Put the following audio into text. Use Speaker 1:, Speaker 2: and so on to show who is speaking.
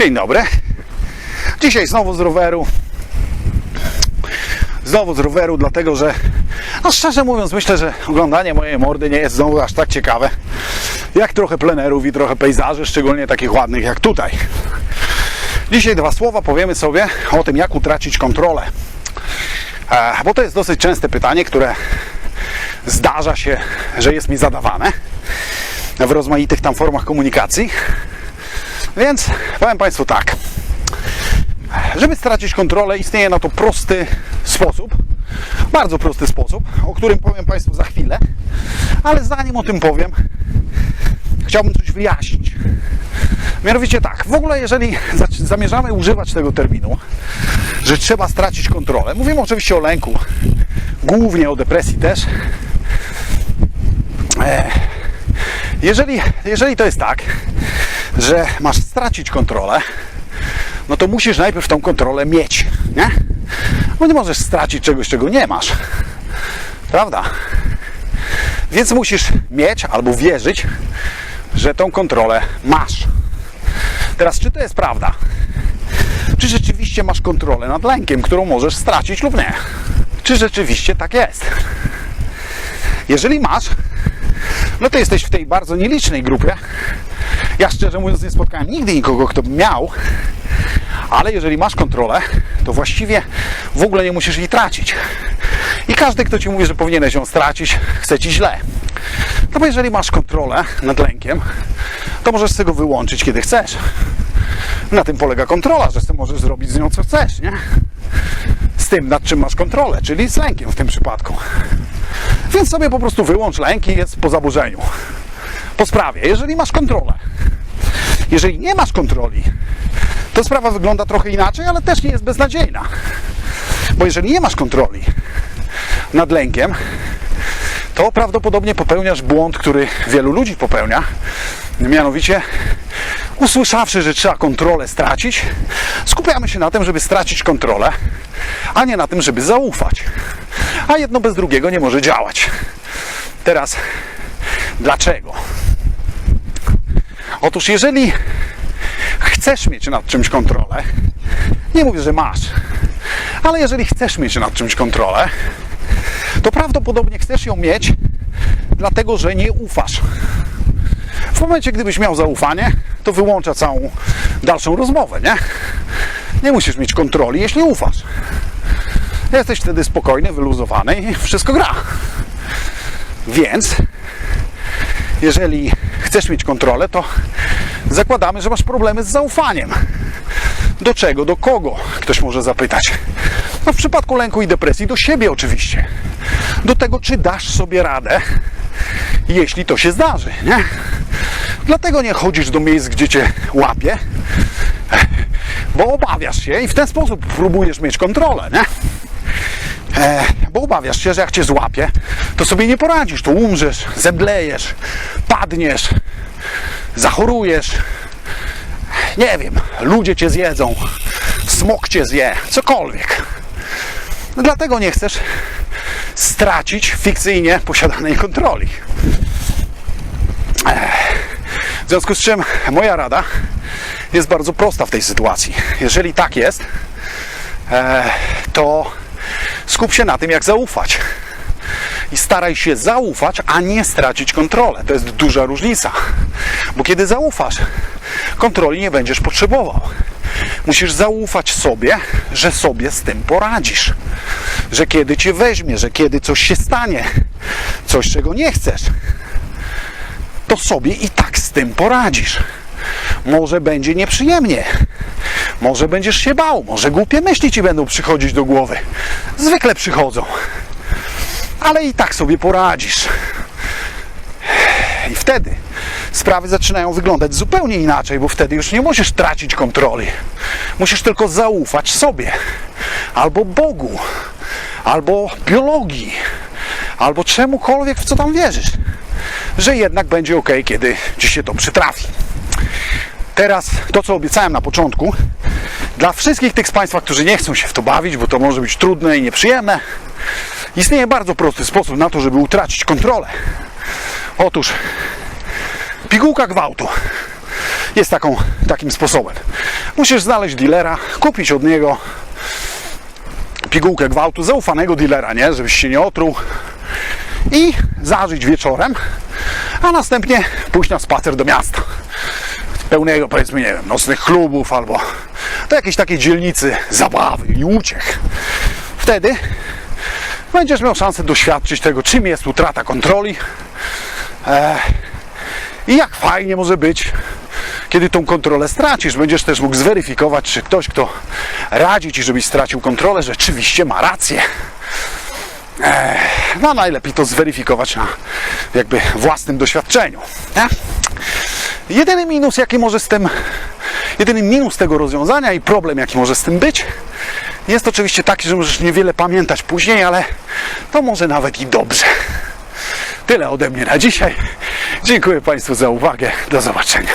Speaker 1: Dzień dobry. Dzisiaj znowu z roweru. Znowu z roweru, dlatego że, no szczerze mówiąc, myślę, że oglądanie mojej mordy nie jest znowu aż tak ciekawe, jak trochę plenerów i trochę pejzaży, szczególnie takich ładnych jak tutaj. Dzisiaj dwa słowa powiemy sobie o tym, jak utracić kontrolę. E, bo to jest dosyć częste pytanie, które zdarza się, że jest mi zadawane w rozmaitych tam formach komunikacji. Więc powiem Państwu tak. Żeby stracić kontrolę, istnieje na to prosty sposób. Bardzo prosty sposób, o którym powiem Państwu za chwilę. Ale zanim o tym powiem, chciałbym coś wyjaśnić. Mianowicie tak, w ogóle jeżeli za- zamierzamy używać tego terminu, że trzeba stracić kontrolę, mówimy oczywiście o lęku, głównie o depresji też. E, Jeżeli, jeżeli to jest tak, że masz stracić kontrolę, no to musisz najpierw tą kontrolę mieć, nie? Bo nie możesz stracić czegoś, czego nie masz. Prawda? Więc musisz mieć albo wierzyć, że tą kontrolę masz. Teraz, czy to jest prawda? Czy rzeczywiście masz kontrolę nad lękiem, którą możesz stracić lub nie? Czy rzeczywiście tak jest? Jeżeli masz, no to jesteś w tej bardzo nielicznej grupie. Ja szczerze mówiąc nie spotkałem nigdy nikogo, kto by miał, ale jeżeli masz kontrolę, to właściwie w ogóle nie musisz jej tracić. I każdy, kto ci mówi, że powinieneś ją stracić, chce ci źle. No bo jeżeli masz kontrolę nad lękiem, to możesz sobie go wyłączyć, kiedy chcesz. Na tym polega kontrola, że możesz zrobić z nią co chcesz, nie? Z tym, nad czym masz kontrolę, czyli z lękiem w tym przypadku. Więc sobie po prostu wyłącz lęk i jest po zaburzeniu. Po sprawie, jeżeli masz kontrolę. Jeżeli nie masz kontroli, to sprawa wygląda trochę inaczej, ale też nie jest beznadziejna. Bo jeżeli nie masz kontroli nad lękiem, to prawdopodobnie popełniasz błąd, który wielu ludzi popełnia. Mianowicie, usłyszawszy, że trzeba kontrolę stracić, skupiamy się na tym, żeby stracić kontrolę, a nie na tym, żeby zaufać. A jedno bez drugiego nie może działać. Teraz, dlaczego? Otóż, jeżeli chcesz mieć nad czymś kontrolę, nie mówię, że masz, ale jeżeli chcesz mieć nad czymś kontrolę, to prawdopodobnie chcesz ją mieć, dlatego że nie ufasz. W momencie, gdybyś miał zaufanie, to wyłącza całą dalszą rozmowę, nie? Nie musisz mieć kontroli, jeśli ufasz. Jesteś wtedy spokojny, wyluzowany i wszystko gra. Więc, jeżeli chcesz mieć kontrolę, to zakładamy, że masz problemy z zaufaniem. Do czego, do kogo? Ktoś może zapytać. No w przypadku lęku i depresji do siebie oczywiście. Do tego, czy dasz sobie radę, jeśli to się zdarzy, nie? Dlatego nie chodzisz do miejsc, gdzie cię łapie, bo obawiasz się i w ten sposób próbujesz mieć kontrolę, nie? E, bo obawiasz się, że jak cię złapie, to sobie nie poradzisz, to umrzesz, zemdlejesz, padniesz, zachorujesz, nie wiem, ludzie cię zjedzą, smok cię zje, cokolwiek. No dlatego nie chcesz stracić fikcyjnie posiadanej kontroli. W związku z czym moja rada jest bardzo prosta w tej sytuacji. Jeżeli tak jest, to skup się na tym, jak zaufać. I staraj się zaufać, a nie stracić kontrolę. To jest duża różnica. Bo kiedy zaufasz, kontroli nie będziesz potrzebował. Musisz zaufać sobie, że sobie z tym poradzisz. Że kiedy cię weźmie, że kiedy coś się stanie, coś czego nie chcesz, to sobie i tak z tym poradzisz. Może będzie nieprzyjemnie, może będziesz się bał, może głupie myśli ci będą przychodzić do głowy. Zwykle przychodzą, ale i tak sobie poradzisz. I wtedy sprawy zaczynają wyglądać zupełnie inaczej, bo wtedy już nie musisz tracić kontroli. Musisz tylko zaufać sobie, albo Bogu, albo biologii, albo czemukolwiek, w co tam wierzysz, że jednak będzie ok, kiedy ci się to przytrafi. Teraz to, co obiecałem na początku, dla wszystkich tych z Państwa, którzy nie chcą się w to bawić, bo to może być trudne i nieprzyjemne, istnieje bardzo prosty sposób na to, żeby utracić kontrolę. Otóż pigułka gwałtu. jest taką, takim sposobem. Musisz znaleźć dealera, kupić od niego pigułkę gwałtu, zaufanego dealera, nie? Żebyś się nie otruł i zażyć wieczorem, a następnie pójść na spacer do miasta. Pełnego, powiedzmy, nie wiem, nocnych klubów albo do jakiejś takiej dzielnicy zabawy i uciech. Wtedy będziesz miał szansę doświadczyć tego, czym jest utrata kontroli e, i jak fajnie może być, kiedy tą kontrolę stracisz. Będziesz też mógł zweryfikować, czy ktoś, kto radzi ci, żebyś stracił kontrolę, rzeczywiście ma rację. E, no najlepiej to zweryfikować na jakby własnym doświadczeniu. Nie? Jedyny minus, jaki może z tym, jedyny minus tego rozwiązania i problem, jaki może z tym być, jest oczywiście taki, że możesz niewiele pamiętać później, ale to może nawet i dobrze. Tyle ode mnie na dzisiaj. Dziękuję Państwu za uwagę. Do zobaczenia.